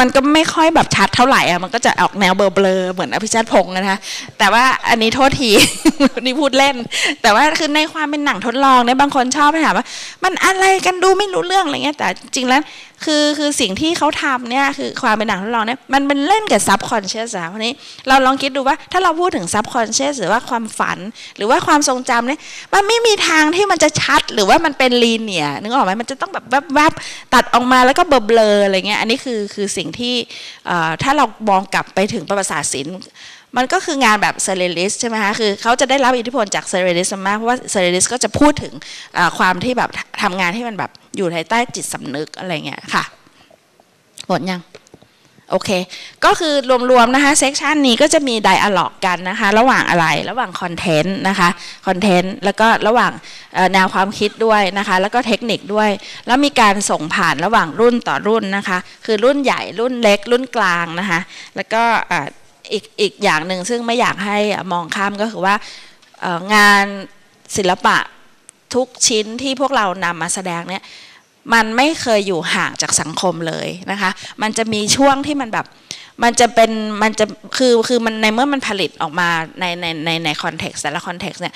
มันก็ไม่ค่อยแบบชัดเท่าไหร่อะมันก็จะออกแนวเบลอๆเหมือนอภิชาติพงศ์นะคะแต่ว่าอันนี้โทษที นี่พูดเล่น แต่ว่าคือในความเป็นหนังทดลองเนี่ยบางคนชอบไปถามว่า มันอะไรกันดูไม่รู้เรื่องอะไรเงี้ยแต่จริงแล้ว คือคือสิ่งที่เขาทำเนี่ยคือความเป็นหนังทดลองเนี่ยมันเป็นเล่นกับซับคอนเชียสอะวันนี้เราลองคิดดูว่าถ้าเราพูดถึงซับคอนเชียสหรือว่าความฝันหรือว่าความทรงจำเนี่ยมันไม่มีทางที่มันจะชัดหรือว่ามันเป็นลีเนียนึกออกไหมมันจะต้องแบบแวบๆตัดออกมาแล้วก็เบลอๆอะไรเงี้ยอันนี้คือคือสิ่งที่ถ้าเรามองกลับไปถึงประวัติศาสตร์ศิลป์ มันก็คืองานแบบเซเรลิสใช่ไหมคะคือเขาจะได้รับอิทธิพลจากเซเรลิสมากเพราะว่าเซเรลิสก็จะพูดถึงความที่แบบทำงานที่มันแบบอยู่ภายใต้จิตสำนึกอะไรเงี้ยค่ะหมดยังโอเค ก็คือรวมๆนะคะเซกชันนี้ก็จะมีไดอะล็อกกันนะคะ ระหว่างอะไร ระหว่างคอนเทนต์นะคะคอนเทนต์แล้วก็ระหว่างแนวความคิดด้วยนะคะ แล้วก็เทคนิคด้วย แล้วมีการส่งผ่านระหว่างรุ่นต่อรุ่นนะคะ คือรุ่นใหญ่รุ่นเล็กรุ่นกลางนะคะ แล้วก็ อีกอีกอย่างหนึ่งซึ่งไม่อยากให้มองข้ามก็คือว่างานศิลปะทุกชิ้นที่พวกเรานำมาแสดงเนี่ยมันไม่เคยอยู่ห่างจากสังคมเลยนะคะ มันจะมีช่วงที่มันแบบ มันจะเป็น มันจะ คือ คือมันในเมื่อมันผลิตออกมาในในในในคอนเท็กซ์แต่ละคอนเท็กซ์เนี่ย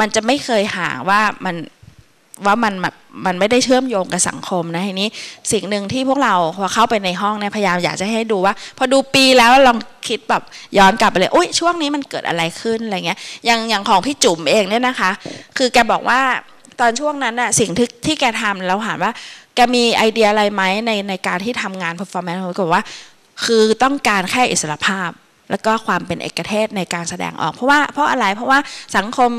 มันจะไม่เคยห่างว่ามัน ว่ามันแบบมันไม่ได้เชื่อมโยงกับสังคมนะทีนี้สิ่งหนึ่งที่พวกเราพอเข้าไปในห้องเนี่ยพยายามอยากจะให้ดูว่า พอดูปีแล้วลองคิดแบบย้อนกลับไปเลยโอ้ยช่วงนี้มันเกิดอะไรขึ้นอะไรเงี้ยอย่างอย่างของพี่จุ๋มเองเนี่ยนะคะ คือแกบอกว่าตอนช่วงนั้นน่ะสิ่งที่ที่แกทำเราถามว่าแกมีไอเดียอะไรไหมในในการที่ทำงาน performance เขาบอกว่า คือต้องการแค่อิสรภาพ แล้วก็ความเป็นเอกเทศในการแสดงออก เพราะว่าเพราะอะไรเพราะว่าสังคม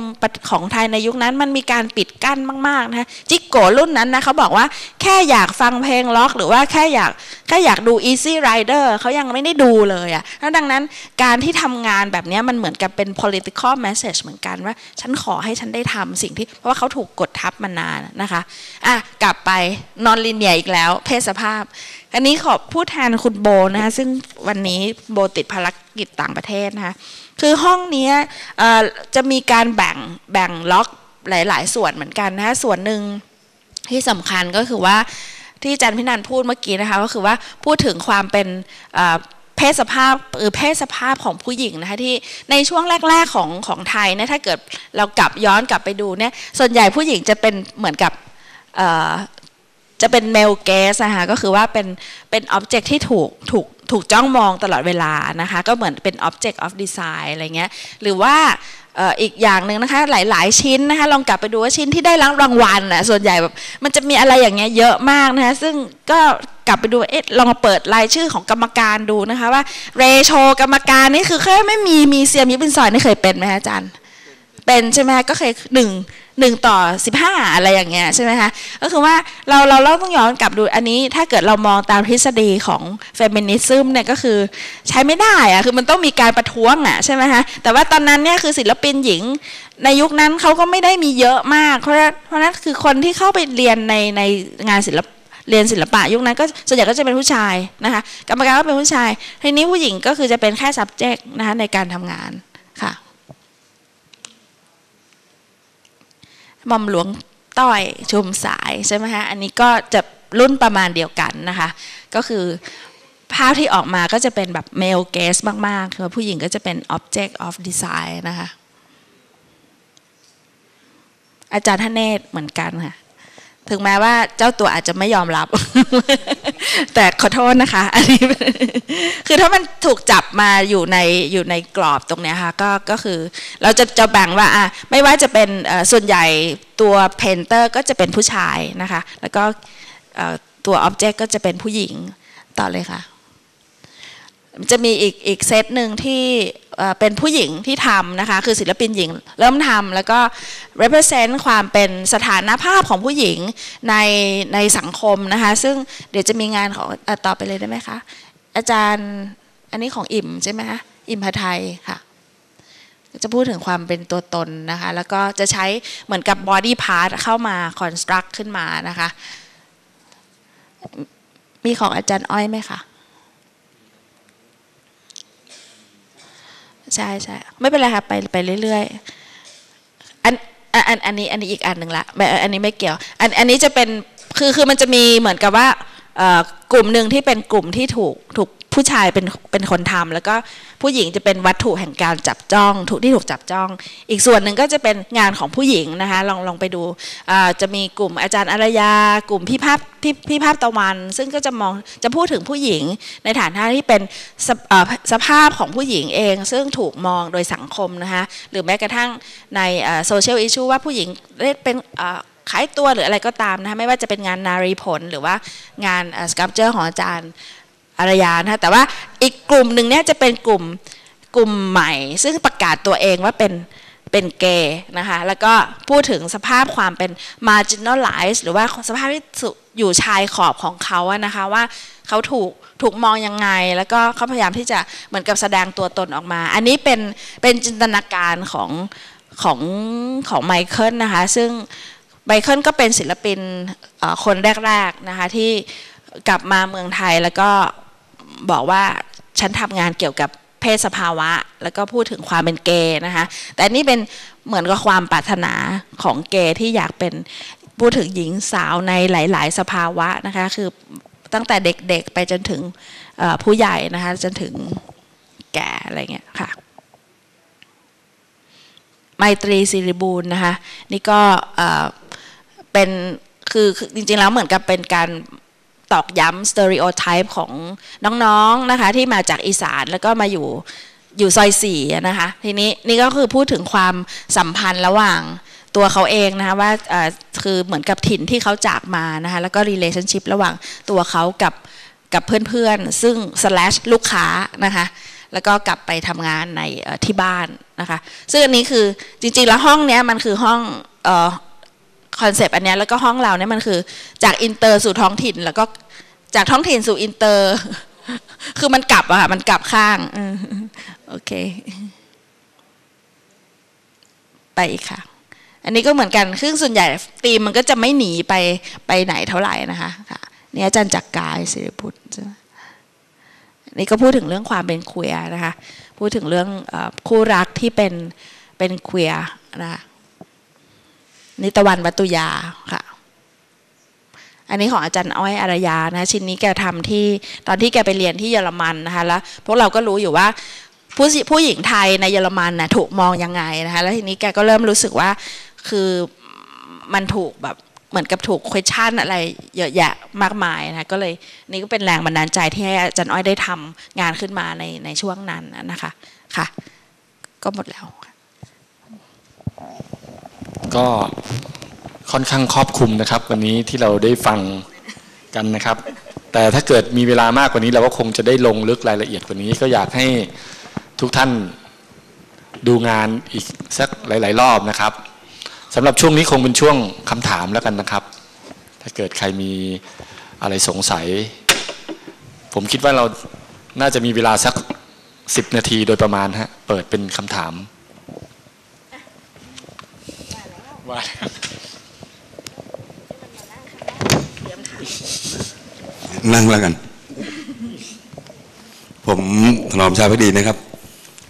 ของไทยในยุคนั้นมันมีการปิดกั้นมากๆนะจิกโกรุ่นนั้นนะเขาบอกว่าแค่อยากฟังเพลงล็อก หรือว่าแค่อยากแค่อยากดู Easy Rider เขายังไม่ได้ดูเลยอะ่ะแล้วดังนั้นการที่ทำงานแบบนี้มันเหมือนกับเป็น political message เหมือนกันว่า ฉันขอให้ฉันได้ทำสิ่งที่ เพราะว่าเขาถูกกดทับมานานนะคะอะกลับไปนอนลินเนียอีกแล้ว เพศสภาพ อันนี้ขอพูดแทนคุณโบนะคะซึ่งวันนี้โบติดภารกิจต่างประเทศนะคะคือห้องนี้จะมีการแบ่งแบ่งล็อกหลาย ๆ ส่วนเหมือนกันนะคะส่วนหนึ่งที่สำคัญก็คือว่าที่จันพินันพูดเมื่อกี้นะคะก็คือว่าพูดถึงความเป็นเพศสภาพหรือเพศสภาพของผู้หญิงนะคะที่ในช่วงแรก ๆ ของของไทยเนี่ยถ้าเกิดเรากลับย้อนกลับไปดูเนี่ยส่วนใหญ่ผู้หญิงจะเป็นเหมือนกับ จะเป็นเมลเกสนะคะก็คือว่าเป็นเป็นอ็อบเจกต์ที่ถูกถูกถูกจ้องมองตลอดเวลานะคะ ก็เหมือนเป็น Object of Design อะไรเงี้ยหรือว่าอีกอย่างหนึ่งนะคะหลาย ๆ ชิ้นนะคะลองกลับไปดูว่าชิ้นที่ได้รับรางวัลนะส่วนใหญ่แบบมันจะมีอะไรอย่างเงี้ยเยอะมากนะคะซึ่งก็กลับไปดูเอ๊ะลองมาเปิดรายชื่อของกรรมการดูนะคะว่าเรโชกรรมการนี่คือแค่ไม่มีมีเซียมยิบเป็นซอยนี่เคยเป็นไหมคะอาจารย์ เป็นใช่ไหมก็เคยหนึ่ง หนึ่งต่อสิบห้าอะไรอย่างเงี้ยใช่ไหมคะก็คือว่าเราเราเราต้องย้อนกลับดูอันนี้ถ้าเกิดเรามองตามทฤษฎีของเฟมินิซึมเนี่ยก็คือใช้ไม่ได้อะคือมันต้องมีการประท้วงอะใช่ไหมคะแต่ว่าตอนนั้นเนี่ยคือศิลปินหญิงในยุคนั้นเขาก็ไม่ได้มีเยอะมาก เพราะเพราะนั้นคือคนที่เข้าไปเรียนในในงานศิลปเรียนศิลปะยุคนั้นก็ส่วนใหญ่ก็จะเป็นผู้ชายนะคะกรรมการก็เป็นผู้ชายทีนี้ผู้หญิงก็คือจะเป็นแค่ subject นะคะในการทำงานค่ะ หม่อมหลวงต้อยชุมสายใช่ไหมฮะอันนี้ก็จะรุ่นประมาณเดียวกันนะคะ ก็คือภาพที่ออกมาก็จะเป็นแบบเมลเกสมากๆคือผู้หญิงก็จะเป็น object of design นะคะ อาจารย์ทเนศเหมือนกันค่ะ ถึงแม้ว่าเจ้าตัวอาจจะไม่ยอมรับ แต่ขอโทษนะคะ อันนี้ คือถ้ามันถูกจับมาอยู่ในอยู่ในกรอบตรงนี้ค่ะก็ก็คือเราจะจะแบ่งว่าอะไม่ว่าจะเป็นส่วนใหญ่ตัวเพนเตอร์ก็จะเป็นผู้ชายนะคะ แล้วก็ตัวอ็อบเจกต์ก็จะเป็นผู้หญิงต่อเลยค่ะ จะมีอีกอีกเซตหนึ่งที่ เป็นผู้หญิงที่ทำนะคะ คือศิลปินหญิงเริ่มทำแล้วก็ represent ความเป็นสถานภาพของผู้หญิงในในสังคมนะคะ ซึ่งเดี๋ยวจะมีงานของต่อไปเลยได้ไหมคะ อาจารย์อันนี้ของอิ่มใช่ไหมคะอิ่มพไทยค่ะ จะพูดถึงความเป็นตัวตนนะคะ แล้วก็จะใช้เหมือนกับ body part เข้ามา construct ขึ้นมานะคะ มีของอาจารย์อ้อยไหมคะ ใช่ใช่ไม่เป็นไรค่ะไปไปเรื่อยๆอันอันอันนี้อันนี้อีกอันหนึ่งละอันนี้ไม่เกี่ยว อันอันนี้จะเป็นคือคือมันจะมีเหมือนกับว่าอ่อกลุ่มหนึ่งที่เป็นกลุ่มที่ถูกถูก ผู้ชายเป็นเป็นคนทำแล้วก็ผู้หญิงจะเป็นวัตถุแห่งการจับจ้องถูกที่ถูกจับจ้อง อีกส่วนหนึ่งก็จะเป็นงานของผู้หญิงนะคะลองลองไปดูจะมีกลุ่มอาจารย์อารยากลุ่มพี่ภาพพี่พี่ภาพตะวัน ซึ่งก็จะมองจะพูดถึงผู้หญิงในฐานะที่เป็นสภเอ่อสภาพของผู้หญิงเอง ซึ่งถูกมองโดยสังคมนะคะหรือแม้กระทั่งในโซเชียลอิชชูว่าผู้หญิงได้เป็นขายตัวหรืออะไรก็ตามนะคะไม่ว่าจะเป็นงานนารีผลหรือว่างานสครับเจอร์ของอาจารย์ อารยานะคะแต่ว่าอีกกลุ่มหนึ่งเนี่ยจะเป็นกลุ่มกลุ่มใหม่ ซึ่งประกาศตัวเองว่าเป็นเป็นเกย์นะคะแล้วก็พูดถึงสภาพความเป็น marginalized หรือว่าสภาพที่อยู่ชายขอบของเขาอะนะคะว่าเขาถูกถูกมองยังไง แล้วก็เขาพยายามที่จะเหมือนกับแสดงตัวตนออกมา อันนี้เป็นเป็นจินตนาการของของของไมเคิลนะคะซึ่งไมเคิลก็เป็นศิลปินคนแรกๆนะคะที่กลับมาเมืองไทยแล้วก็ บอกว่าฉันทำงานเกี่ยวกับเพศสภาวะ แล้วก็พูดถึงความเป็นเกย์นะคะแต่นี่เป็นเหมือนกับความปรารถนาของเกย์ที่อยากเป็นพูดถึงหญิงสาวในหลาย ๆ สภาวะนะคะคือตั้งแต่เด็ก ๆ ไปจนถึงผู้ใหญ่นะคะจนถึงแก่อะไรเงี้ยค่ะไมตรีสิริบูรณ์นะคะนี่ก็เป็นคือจริง ๆ แล้วเหมือนกับเป็นการ ตอกย้ำสเตอริโอไทป์ของน้องๆนะคะที่มาจากอีสานแล้วก็มาอยู่อยู่ซอยสี่นะคะทีนี้นี่ก็คือพูดถึงความสัมพันธ์ระหว่างตัวเขาเองนะคะว่าคือเหมือนกับถิ่นที่เขาจากมานะคะแล้วก็ relationship ระหว่างตัวเขากับกับเพื่อนๆ ซึ่ง slash ลูกค้านะคะแล้วก็กลับไปทำงานในที่บ้านนะคะ ซึ่งอันนี้คือจริงๆ แล้วห้องเนี้ยมันคือห้อง คอนเซปต์อันนี้แล้วก็ห้องเราเนี่ยมันคือ จากอินเตอร์สู่ท้องถิ่น แล้วก็จากท้องถิ่นสู่อินเตอร์ คือมันกลับอะค่ะมันกลับข้างโอเค ไปอีกค่ะ อันนี้ก็เหมือนกันซึ่งส่วนใหญ่ตีมมันก็จะไม่หนีไปไปไหนเท่าไหร่นะคะค่ะนี่อาจารย์จักรกายศิริพุทธนี่ก็พูดถึงเรื่องความเป็นเควียนะคะ พูดถึงเรื่องคู่รักที่เป็นเป็นเควียนะคะ นิตวันวัตุยาค่ะ อันนี้ของอาจารย์อ้อยอารยานะชิ้นนี้แกทำที่ตอนที่แกไปเรียนที่เยอรมันนะคะแล้วพวกเราก็รู้อยู่ว่าผู้ผู้หญิงไทยในเยอรมันนะถูกมองยังไงนะคะแล้วทีนี้แกก็เริ่มรู้สึกว่าคือมันถูกแบบเหมือนกับถูก question อะไรเยอะแยะมากมายนะคะก็เลยนี่ก็เป็นแรงบันดาลใจที่ให้อาจารย์อ้อยได้ทำงานขึ้นมาในในช่วงนั้นนะคะค่ะ ก็หมดแล้ว ก็ค่อนข้างครอบคลุมนะครับ วันนี้ที่เราได้ฟังกันนะครับ แต่ถ้าเกิดมีเวลามากกว่านี้เราก็คงจะได้ลงลึกรายละเอียดกว่านี้ ก็อยากให้ทุกท่านดูงานอีกสักหลาย ๆ รอบนะครับสำหรับช่วงนี้คงเป็นช่วงคำถามแล้วกันนะครับ ถ้าเกิดใครมีอะไรสงสัย ผมคิดว่าเราน่าจะมีเวลาสักสิบนาทีโดยประมาณฮะเปิดเป็นคำถาม ว่านั่งแล้วกัน ผมถนอมชาพอดีนะครับ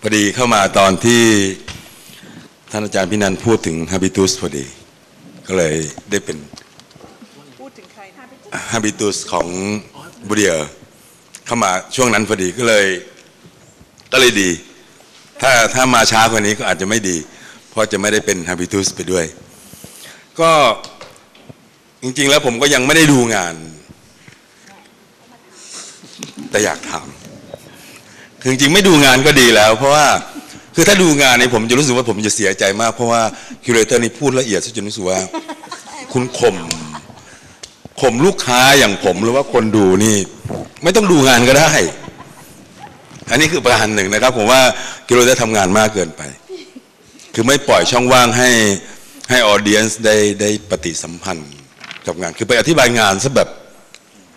พอดีเข้ามาตอนที่ท่านอาจารย์พินันพูดถึง habitus พอดี ก็เลยได้เป็น habitus ของบูเดียเข้ามาช่วงนั้นพอดีก็เลย ก็เลยดี ถ้าถ้ามาช้ากว่านี้ก็อาจจะไม่ดี เพราะจะไม่ได้เป็น habitus ไปด้วย ก็จริง ๆ แล้วผมก็ยังไม่ได้ดูงาน แต่อยากถามคือจริงๆไม่ดูงานก็ดีแล้ว เพราะว่าคือถ้าดูงานเนี่ยผมจะรู้สึกว่าผมจะเสียใจมาก เพราะว่าคิวเรเตอร์นี่พูดละเอียดซะจนรู้สึกว่า คุณข่มข่มลูกค้าอย่างผมหรือว่าคนดูนี่ ไม่ต้องดูงานก็ได้ อันนี้คือประการหนึ่งนะครับ ผมว่าคิวเรเตอร์ทำงานมากเกินไป คือไม่ปล่อยช่องว่างให้ ให้ออเดียนส์ได้ได้ปฏิสัมพันธ์กับงาน คือไปอธิบายงานซะแบบ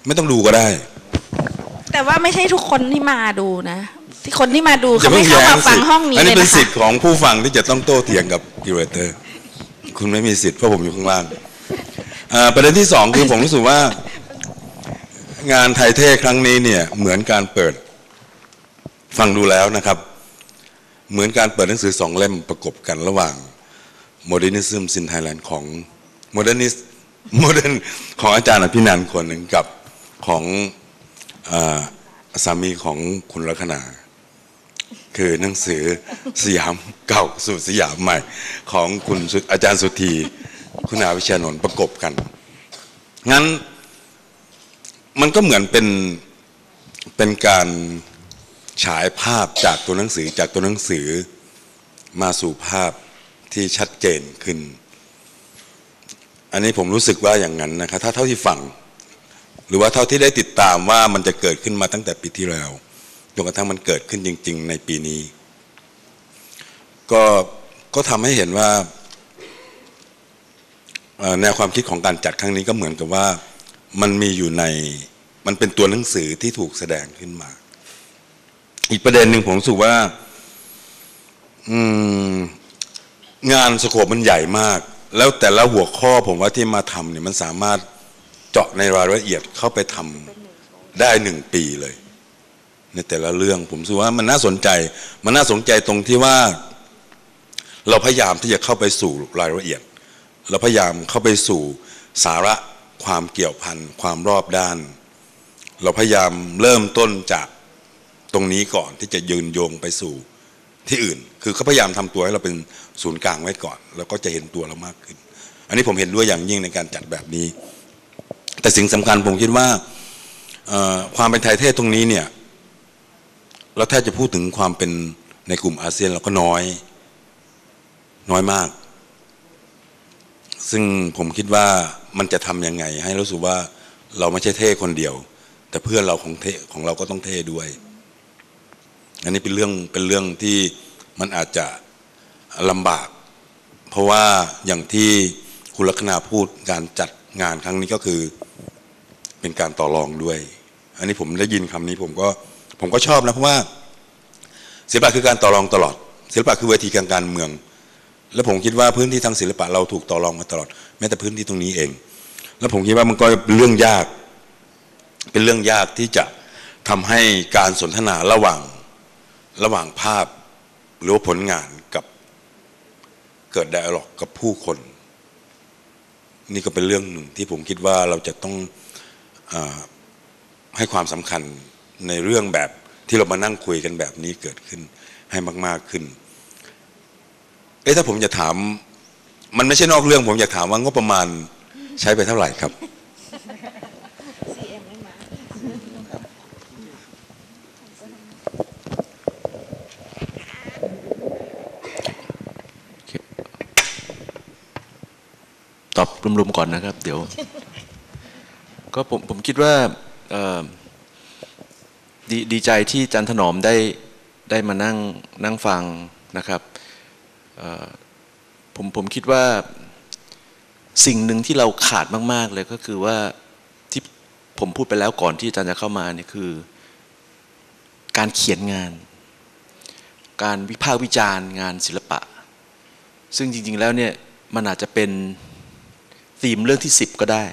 ไม่ต้องดูก็ได้ แต่ว่าไม่ใช่ทุกคนที่มาดูนะที่คนที่มาดูเขาไม่เข้ามาฟังห้องนี้อันเลนี้ยเป็นนะสิคะทธิ์ของผู้ฟังที่จะต้องโต้เถียงกับกิวเตอร์ คุณไม่มีสิทธิ์เพราะผมอยู่ข้างล่างอ่าประเด็นที่สองคือผมรู้สึกว่า งานไทยเทศครั้งนี้เนี่ย เหมือนการเปิด ฟังดูแล้วนะครับ เหมือนการเปิดหนังสือสองเล่มประกบกันระหว่าง Modernism in Thailand ของ Modernist Modern ของอาจารย์อภินันท์คนหนึ่งกับของอาสามีของคุณลัคนาคือหนังสือสยามเก่าสู่สยามใหม่ ของคุณอาจารย์สุธีคุณอาวิชานนท์ประกบกัน งั้นมันก็เหมือนเป็นเป็นการฉายภาพจากตัวหนังสือจากตัวหนังสือมาสู่ภาพ ที่ชัดเจนขึ้น อันนี้ผมรู้สึกว่าอย่างนั้นนะครับถ้าเท่าที่ฟัง หรือว่าเท่าที่ได้ติดตามว่ามันจะเกิดขึ้นมาตั้งแต่ปีที่แล้วจนกระทั่งมันเกิดขึ้นจริง ๆ ในปีนี้ ก็ก็ทำให้เห็นว่าแนวความคิดของการจัดครั้งนี้ก็เหมือนกับว่ามันมีอยู่ในมันเป็นตัวหนังสือที่ถูกแสดงขึ้นมา อีกประเด็นหนึ่งผมรู้สึกว่า อืม งานสโคปมันใหญ่มาก แล้วแต่ละหัวข้อผมว่าที่มาทำเนี่ยมันสามารถเจาะในรายละเอียดเข้าไปทำได้หนึ่งปีเลย ในแต่ละเรื่องผมรู้สึกว่ามันน่าสนใจ มันน่าสนใจตรงที่ว่า เราพยายามที่จะเข้าไปสู่รายละเอียด เราพยายามเข้าไปสู่สาระความเกี่ยวพันความรอบด้าน เราพยายามเริ่มต้นจากตรงนี้ก่อนที่จะยืนโยงไปสู่ที่อื่น คือเขาพยายามทำตัวให้เราเป็นศูนย์กลางไว้ก่อน แล้วก็จะเห็นตัวเรามากขึ้น อันนี้ผมเห็นด้วยอย่างยิ่งในการจัดแบบนี้ แต่สิ่งสำคัญผมคิดว่าความเป็นไทยเทศตรงนี้เนี่ยเราแทบจะพูดถึงความเป็นในกลุ่มอาเซียนเราก็น้อยน้อยมาก ซึ่งผมคิดว่ามันจะทำยังไง ให้รู้สึกว่าเราไม่ใช่เท่คนเดียว แต่เพื่อนเราของเท่ของเราก็ต้องเท่ด้วย อันนี้เป็นเรื่องเป็นเรื่องที่ มันอาจจะลำบาก เพราะว่าอย่างที่คุณลักษณาพูดการจัดงานครั้งนี้ก็คือเป็นการต่อรองด้วย อันนี้ผมได้ยินคำนี้ผมก็ผมก็ชอบนะเพราะว่าศิลปะคือการต่อรองตลอด ศิลปะคือเวทีการการเมือง แล้วผมคิดว่าพื้นที่ทางศิลปะเราถูกต่อรองมาตลอด แม้แต่พื้นที่ตรงนี้เอง แล้วผมคิดว่ามันก็เป็นเรื่องยาก เป็นเรื่องยากที่จะทำให้การสนทนาระหว่างระหว่างภาพ หรือผลงานกับเกิดไดอะล็อกกับผู้คน นี่ก็เป็นเรื่องหนึ่งที่ผมคิดว่าเราจะต้องอให้ความสำคัญในเรื่องแบบที่เรามานั่งคุยกันแบบนี้เกิดขึ้นให้มาก ๆขึ้น เอ๊ะถ้าผมจะถาม มันไม่ใช่นอกเรื่อง ผมอยากถามว่างบประมาณใช้ไปเท่าไหร่ครับ ตอบรวมๆก่อนนะครับ เดี๋ยว ก็ผมผมคิดว่าดีดีใจที่จันถนอมได้ได้มานั่งนั่งฟังนะครับผมผมคิดว่าสิ่งหนึ่งที่เราขาดมาก ๆ เลยก็คือว่าที่ผมพูดไปแล้วก่อนที่อาจารย์จะเข้ามาเนี่ยคือ การเขียนงาน การวิพากษ์วิจารณ์งานศิลปะ ซึ่งจริง ๆ แล้วเนี่ยมันอาจจะเป็น ธีมเรื่องที่สิบก็ได้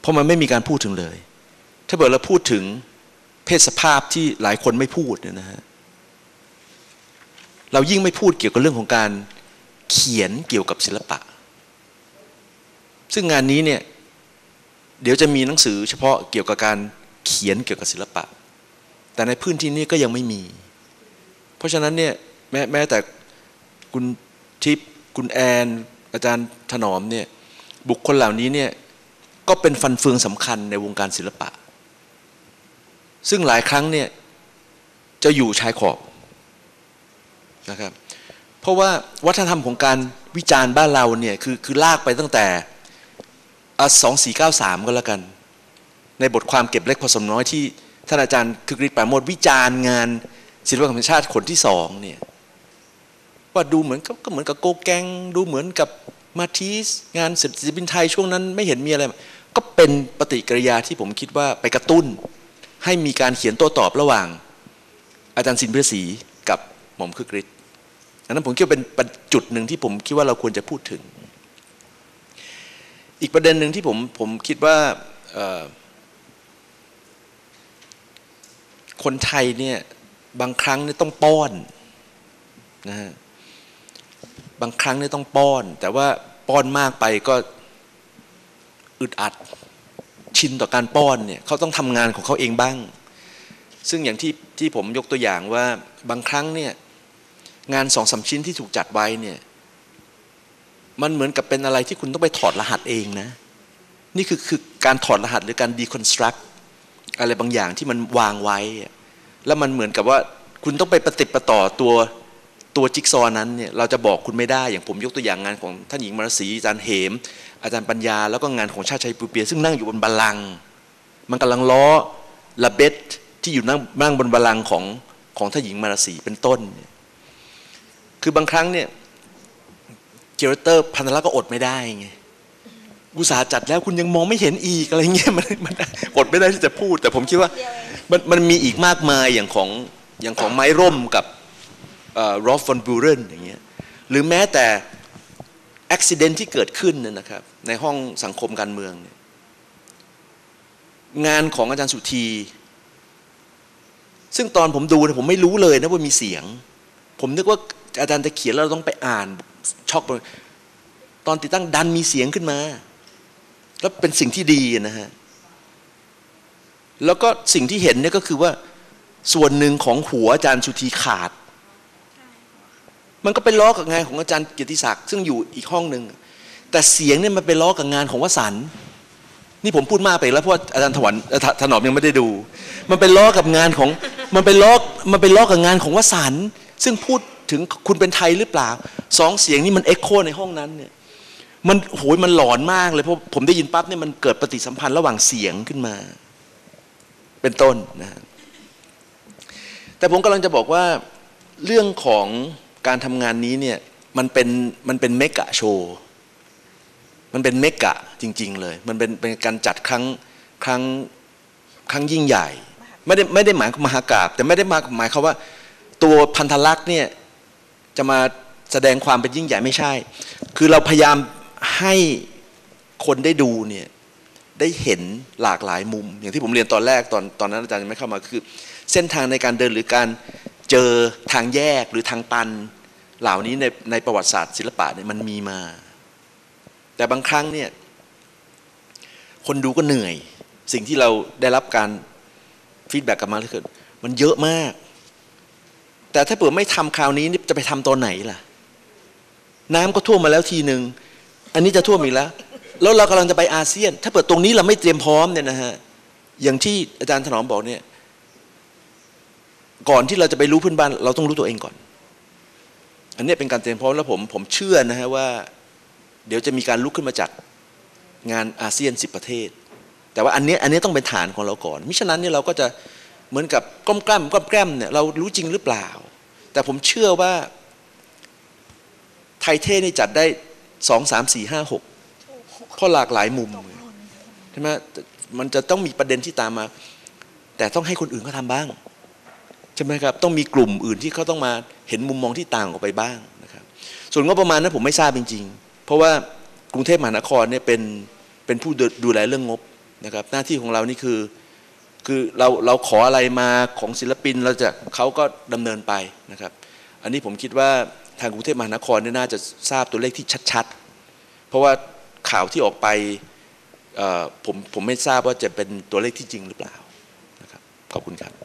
เพราะมันไม่มีการพูดถึงเลย ถ้าเกิดเราพูดถึงเพศสภาพที่หลายคนไม่พูดเนี่ยนะฮะเรายิ่งไม่พูดเกี่ยวกับเรื่องของการเขียนเกี่ยวกับศิลปะ ซึ่งงานนี้เนี่ยเดี๋ยวจะมีหนังสือเฉพาะเกี่ยวกับการเขียนเกี่ยวกับศิลปะ แต่ในพื้นที่นี้ก็ยังไม่มี เพราะฉะนั้นเนี่ยแม้แม้แต่คุณทิพย์คุณแอน อาจารย์ถนอมเนี่ยบุคคลเหล่านี้เนี่ยก็เป็นฟันเฟืองสำคัญในวงการศิลปะ ซึ่งหลายครั้งเนี่ยจะอยู่ชายขอบนะครับเพราะว่าวัฒนธรรมของการวิจารณ์บ้านเราเนี่ยคือคือลากไปตั้งแต่สองสี่เก้าสามก็แล้วกัน ในบทความเก็บเล็กผสมน้อยที่ท่านอาจารย์คึกฤทธิ์ปราโมดวิจารณ์งานศิลปะธรรมชาติคนที่สองเนี่ย ว่าดูเหมือนก็เหมือนกับโกแกง ดูเหมือนกับมาทีสงานศิลปินไทยช่วงนั้นไม่เห็นมีอะไร ก็เป็นปฏิกิริยาที่ผมคิดว่าไปกระตุ้น ให้มีการเขียนโต้ตอบระหว่าง อาจารย์สินเพื่อศรีกับหม่อมคึกฤทธิ์อันนั้นผมคิดว่าเป็นจุดหนึ่งที่ผมคิดว่าเราควรจะพูดถึง อีกประเด็นหนึ่งที่ผมผมคิดว่าคนไทยเนี่ยบางครั้งเนี่ยต้องป้อนนะฮะ บางครั้งเนี่ยต้องป้อน แต่ว่าป้อนมากไปก็อึดอัดชินต่อการป้อนเนี่ยเขาต้องทำงานของเขาเองบ้าง ซึ่งอย่างที่ที่ผมยกตัวอย่างว่าบางครั้งเนี่ยงานสองสาชิ้นที่ถูกจัดไว้เนี่ยมันเหมือนกับเป็นอะไรที่คุณต้องไปถอดรหัสเองนะ นี่คือคือการถอดรหัสหรือการ deconstruct อะไรบางอย่างที่มันวางไว้ แล้วมันเหมือนกับว่าคุณต้องไปปฏิปต่อตัว ตัวจิ๊กซอนั้นเนี่ยเราจะบอกคุณไม่ได้อย่างผมยกตัวอย่างงานของท่านหญิงมรศรีอาจารย์เหม อาจารย์ปัญญา แล้วก็งานของชาติชัยปูเปีย ซึ่งนั่งอยู่บนบัลลังก์มันกำลังล้อระเบ็ดที่อยู่นั่งนั่งบนบัลลังก์ของของท่านหญิงมรศรีเป็นต้น คือบางครั้งเนี่ยเจเรเตอร์พันธะก็อดไม่ได้ไงอุตสาห์จัดแล้วคุณยังมองไม่เห็นอีกอะไรเงี้ยมันมันอดไม่ได้ที่จะพูด แต่ผมคิดว่ามันมันมีอีกมากมายอย่างของอย่างของไม้ร่มกับ รอฟฟอนบูเรนอย่างเงี้ยหรือแม้แต่อุบิเหตุที่เกิดขึ้นเนี่ยนะครับ ในห้องสังคมการเมืองเนี่ยงานของอาจารย์สุธี ซึ่งตอนผมดูเนี่ยผมไม่รู้เลยนะว่ามีเสียง ผมนึกว่าอาจารย์จะเขียนแล้วเราต้องไปอ่านช็อกตอนติดตั้งดันมีเสียงขึ้นมาแล้วเป็นสิ่งที่ดีนะฮะแล้วก็สิ่งที่เห็นเนี่ยก็คือว่าส่วนหนึ่งของหัวอาจารย์สุธีขาด มันก็เป็นล้อกับงานของอาจารย์เกียรติศักดิ์ซึ่งอยู่อีกห้องหนึ่งแต่เสียงเนี่ยมันเป็นล้อกับงานของวสันนี่ผมพูดมากไปแล้วเพราะอาจารย์ถวันถนอมยังไม่ได้ดู มันเป็นล้อกับงานของมันเป็นล้อมันเป็นล้อกับงานของวสันซึ่งพูดถึงคุณเป็นไทยหรือเปล่าสองเสียงนี้มันเอ็กโคในห้องนั้นเนี่ยมันโหยมันหลอนมากเลยเพราะผมได้ยินปั๊บเนี่ยมันเกิดปฏิสัมพันธ์ระหว่างเสียงขึ้นมา เป็นต้นนะแต่ผมกำลังจะบอกว่าเรื่องของ การทำงานนี้เนี่ยมันเป็นมันเป็นเมกะโชว์มันเป็นเมกะจริง ๆ เลย มันเป็นเป็นการจัดครั้งครั้งครั้งยิ่งใหญ่ ไม่ได้ไม่ได้หมายมหากราบแต่ไม่ได้มาหมายเขาว่า ตัวพันธลักษณ์เนี่ยจะมาแสดงความเป็นยิ่งใหญ่ไม่ใช่ คือเราพยายามให้คนได้ดูเนี่ยได้เห็นหลากหลายมุม อย่างที่ผมเรียนตอนแรกตอนตอนนั้นอาจารย์ยังไม่เข้ามาคือ เส้นทางในการเดินหรือการเจอทางแยกหรือทางตัน เหล่านี้ในในประวัติศาสตร์ศิลปะเนี่ยมันมีมา แต่บางครั้งเนี่ยคนดูก็เหนื่อย สิ่งที่เราได้รับการฟีดแบ็กกลับมาคือมันเยอะมาก แต่ถ้าเผื่อไม่ทำคราวนี้จะไปทำตอนไหนล่ะ น้ำก็ท่วมมาแล้วทีหนึ่งอันนี้จะท่วมอีกแล้ว แล้วเรากำลังจะไปอาเซียน ถ้าเปิดตรงนี้เราไม่เตรียมพร้อมเนี่ยนะฮะอย่างที่อาจารย์ถนอมบอกเนี่ย ก่อนที่เราจะไปรู้พื้นบ้าน เราต้องรู้ตัวเองก่อน อันนี้เป็นการเตรียมพร้อมแล้วผมผมเชื่อนะฮะว่า เดี๋ยวจะมีการลุกขึ้นมาจัดงานอาเซียนสิบประเทศ แต่ว่าอันนี้อันนี้ต้องเป็นฐานของเราก่อนมิฉะนั้นเนี่ยเราก็จะเหมือนกับก้มกล้มก้มแกล้มเนี่ยเรารู้จริงหรือเปล่า แต่ผมเชื่อว่าไทยเทนี่จัดได้สองสามสี่ห้าหกเพราะหลากหลายมุมใช่ไหมมันจะต้องมีประเด็นที่ตามมา แต่ต้องให้คนอื่นเขาทาบ้าง ใช่ไหมครับต้องมีกลุ่มอื่นที่เขาต้องมาเห็นมุมมองที่ต่างออกไปบ้างนะครับส่วนงบประมาณนั้นผมไม่ทราบจริง ๆ เพราะว่ากรุงเทพมหานครเนี่ยเป็นเป็นผู้ดูแลเรื่องงบนะครับหน้าที่ของเรานี่คือคือเราเราขออะไรมาของศิลปินเราจะเขาก็ดำเนินไปนะครับ อันนี้ผมคิดว่าทางกรุงเทพมหานครเนี่ยน่าจะทราบตัวเลขที่ชัดๆ เพราะว่าข่าวที่ออกไปผมผมไม่ทราบว่าจะเป็นตัวเลขที่จริงหรือเปล่านะครับขอบคุณครับ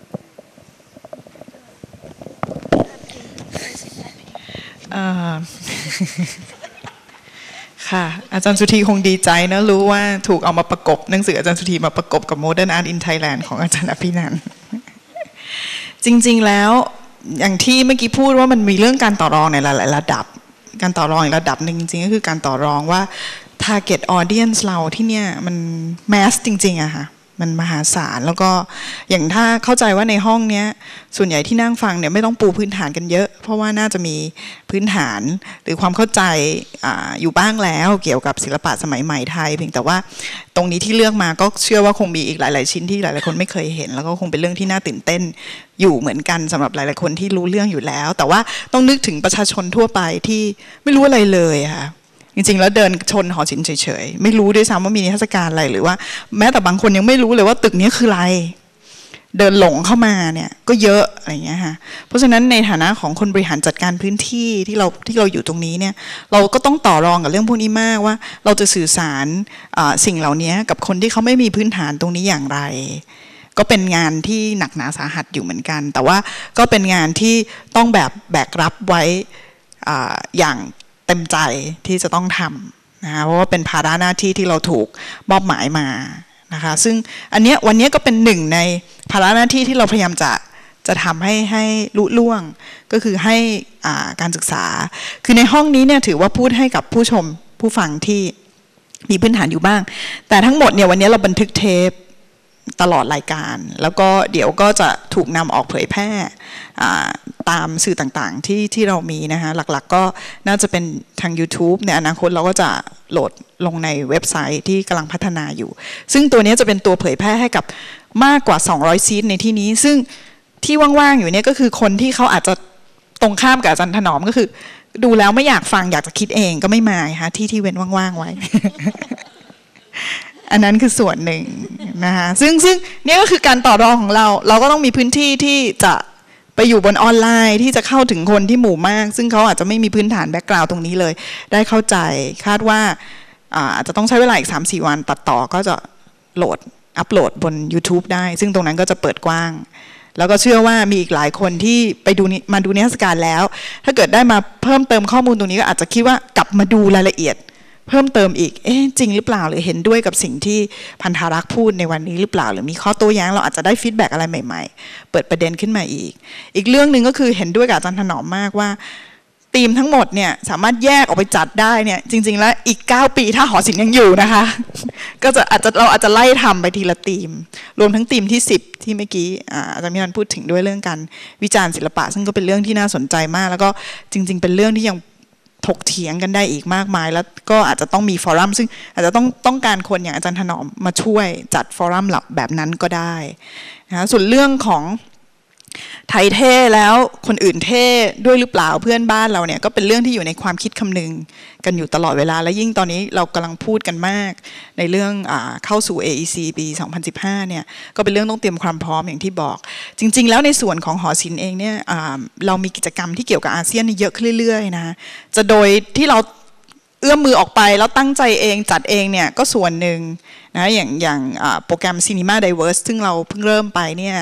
ค่ะ อาจารย์สุธีคงดีใจนะ รู้ว่าถูกเอามาประกบหนังสืออาจารย์สุธีมาประกบกับ Modern Art in Thailand ของอาจารย์อภินันจริง ๆแล้วอย่างที่เมื่อกี้พูดว่ามันมีเรื่องการต่อรองในหลาย ๆ ระดับ การต่อรองอีกระดับหนึ่งจริงๆก็คือการต่อรองว่า target audience เราที่เนี่ยมัน mass จริง ๆอะค่ะ มันมหาศาลแล้วก็อย่างถ้าเข้าใจว่าในห้องเนี้ยส่วนใหญ่ที่นั่งฟังเนี่ยไม่ต้องปูพื้นฐานกันเยอะ เพราะว่าน่าจะมีพื้นฐานหรือความเข้าใจออยู่บ้างแล้วเกี่ยวกับศิลปะสมัยใหม่ไทย เพียงแต่ว่าตรงนี้ที่เลือกมาก็เชื่อว่าคงมีอีกหลาย ๆ ชิ้นที่หลาย ๆ คนไม่เคยเห็น แล้วก็คงเป็นเรื่องที่น่าตื่นเต้นอยู่เหมือนกันสำหรับหลาย ๆ คนที่รู้เรื่องอยู่แล้ว แต่ว่าต้องนึกถึงประชาชนทั่วไปที่ไม่รู้อะไรเลยค่ะ จริงๆ แล้วเดินชนหอศิลป์เฉยๆ ไม่รู้ด้วยซ้ำว่ามีนิทรรศการอะไรหรือว่า แม้แต่บางคนยังไม่รู้เลยว่าตึกนี้คืออะไร เดินหลงเข้ามาเนี่ยก็เยอะอะไรอย่างเงี้ยค่ะเพราะฉะนั้นในฐานะของคนบริหารจัดการพื้นที่ที่เราที่เราอยู่ตรงนี้เนี่ยเราก็ต้องต่อรองกับเรื่องพวกนี้มากว่า เราจะสื่อสารสิ่งเหล่านี้กับคนที่เขาไม่มีพื้นฐานตรงนี้อย่างไร ก็เป็นงานที่หนักหนาสาหัสอยู่เหมือนกัน แต่ว่าก็เป็นงานที่ต้องแบบแบกรับไว้ออย่าง เต็มใจที่จะต้องทำนะคะเพราะว่าเป็นภาระหน้าที่ที่เราถูกมอบหมายมานะคะซึ่งอันเนี้ยวันเนี้ยก็เป็นหนึ่งในภาระหน้าที่ที่เราพยายามจะจะทำให้ให้ลุล่วงก็คือให้อ่าการศึกษา คือในห้องนี้เนี่ยถือว่าพูดให้กับผู้ชมผู้ฟังที่มีพื้นฐานอยู่บ้าง แต่ทั้งหมดเนี่ยวันนี้เราบันทึกเทป ตลอดรายการ แล้วก็เดี๋ยวก็จะถูกนำออกเผยแพร่ตามสื่อต่างๆที่ที่เรามีนะคะหลักๆก็น่าจะเป็นทาง YouTube ในอนาคตเราก็จะโหลดลงในเว็บไซต์ที่กำลังพัฒนาอยู่ ซึ่งตัวนี้จะเป็นตัวเผยแพร่ให้กับมากกว่า 200 ซีทในที่นี้ ซึ่งที่ว่างๆอยู่เนี่ยก็คือคนที่เขาอาจจะตรงข้ามกับอาจารย์ถนอมก็คือ ดูแล้วไม่อยากฟังอยากจะคิดเองก็ไม่มาค่ะที่ที่เว้นว่างๆไว้ อันนั้นคือส่วนหนึ่งนะคะซึ่งซึ่งนี่ก็คือการต่อรองของเรา เราก็ต้องมีพื้นที่ที่จะไปอยู่บนออนไลน์ที่จะเข้าถึงคนที่หมู่มาก ซึ่งเขาอาจจะไม่มีพื้นฐานแบ็กกราวตรงนี้เลย ได้เข้าใจคาดว่าอาจจะต้องใช้เวลาอีก 3-4 วันตัดต่อก็จะโหลดอัปโหลดบน YouTube ได้ ซึ่งตรงนั้นก็จะเปิดกว้าง แล้วก็เชื่อว่ามีอีกหลายคนที่ไปดูมาดูนิทรรศการแล้ว ถ้าเกิดได้มาเพิ่มเติมข้อมูลตรงนี้ก็อาจจะคิดว่ากลับมาดูรายละเอียด เพิ่มเติมอีก เอ๊ะจริงหรือเปล่าหรือเห็นด้วยกับสิ่งที่พันธารักษ์พูดในวันนี้หรือเปล่า หรือมีข้อโต้แย้งเราอาจจะได้ฟีดแบ็กอะไรใหม่ ๆ เปิดประเด็นขึ้นมาอีก อีกเรื่องหนึ่งก็คือเห็นด้วยกับอาจารย์ถนอมมากว่าทีมทั้งหมดเนี่ยสามารถแยกออกไปจัดได้เนี่ยจริง ๆ แล้วอีก 9 ปีถ้าหอศิลป์ยังอยู่นะคะ ก็จะอาจจะเราอาจจะไล่ทำไปทีละทีม รวมทั้งทีมที่ 10 ที่เมื่อกี้อาอาจารย์มิรันพูดถึงด้วยเรื่องการวิจารณ์ศิลปะ ซึ่งก็เป็นเรื่องที่น่าสนใจมาก แล้วก็จริง ๆ เป็นเรื่องที่ยัง ถกเถียงกันได้อีกมากมาย แล้วก็อาจจะต้องมีฟอรัมซึ่งอาจจะต้องต้องการคนอย่างอาจารย์ถนอมมาช่วยจัดฟอรัมหลับแบบนั้นก็ได้นะส่วนเรื่องของ ไทยเท่แล้วคนอื่นเท่ด้วยหรือเปล่าเพื่อนบ้านเราเนี่ยก็เป็นเรื่องที่อยู่ในความคิดคำนึงกันอยู่ตลอดเวลา และยิ่งตอนนี้เรากำลังพูดกันมาก ในเรื่องอเข้าสู่ AEC ปี 2015 เนี่ยก็เป็นเรื่องต้องเตรียมความพร้อมอย่างที่บอก จริง ๆ แล้วในส่วนของหอศิลป์เองเนี่ยเรามีกิจกรรมที่เกี่ยวกับอาเซียนเยอะขึ้นเรื่อยๆนะจะโดยที่เรา เอื้อมมือออกไปแล้วตั้งใจเองจัดเองเนี่ยก็ส่วนหนึ่งนะอย่างอย่างโปรแกรม Cinema Diverse ซึ่งเราเพิ่งเริ่มไปเนี่ย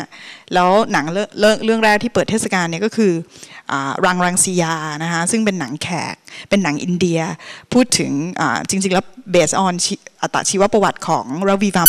แล้วหนังเรื่องเรื่องแรกที่เปิดเทศกาลเนี่ยก็คืออรังรังซียานะคะซึ่งเป็นหนังแขก เป็นหนังอินเดีย พูดถึงจริง ๆ แล้วเบสออนอัตชีวประวัติของรวีวาม